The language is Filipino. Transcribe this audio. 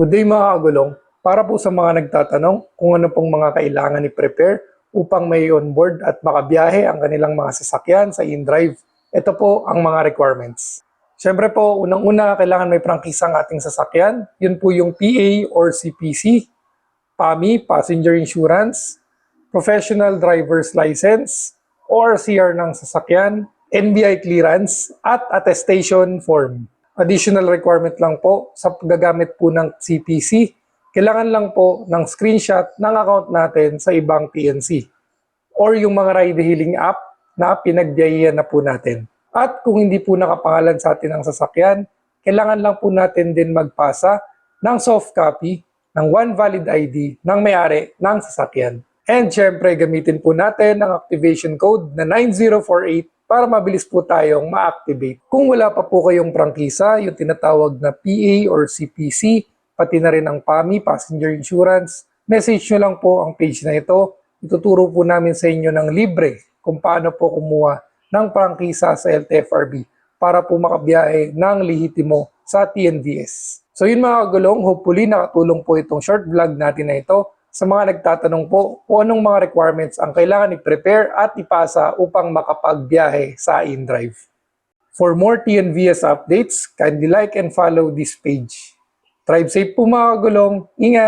Good day mga kagulong. Para po sa mga nagtatanong kung ano pong mga kailangan i-prepare upang may onboard at makabiyahe ang kanilang mga sasakyan sa InDrive, ito po ang mga requirements. Siyempre po, unang-una, kailangan may prangkisa ang ating sasakyan. Yun po yung PA or CPC, PAMI, Passenger Insurance, Professional Driver's License, or CR ng sasakyan, NBI clearance, at attestation form. Additional requirement lang po sa paggagamit po ng CPC, kailangan lang po ng screenshot ng account natin sa ibang PNC or yung mga ride-hailing app na pinagbiyayan na po natin. At kung hindi po nakapangalan sa atin ang sasakyan, kailangan lang po natin din magpasa ng soft copy ng one valid ID ng may-ari ng sasakyan. And syempre, gamitin po natin ang activation code na 9048 para mabilis po tayong ma-activate. Kung wala pa po kayong prangkisa, yung tinatawag na PA or CPC, pati na rin ang PAMI, Passenger Insurance, message nyo lang po ang page na ito. Ituturo po namin sa inyo ng libre kung paano po kumuha ng prangkisa sa LTFRB para po makabiyahe ng lihitimo sa TNVS. So yun mga kagulong, hopefully nakatulong po itong short vlog natin na ito sa mga nagtatanong po kung anong mga requirements ang kailangan i-prepare at ipasa upang makapagbiyahe sa InDrive. For more TNVS updates, kindly like and follow this page. Drive safe po mga kagulong. Ingat!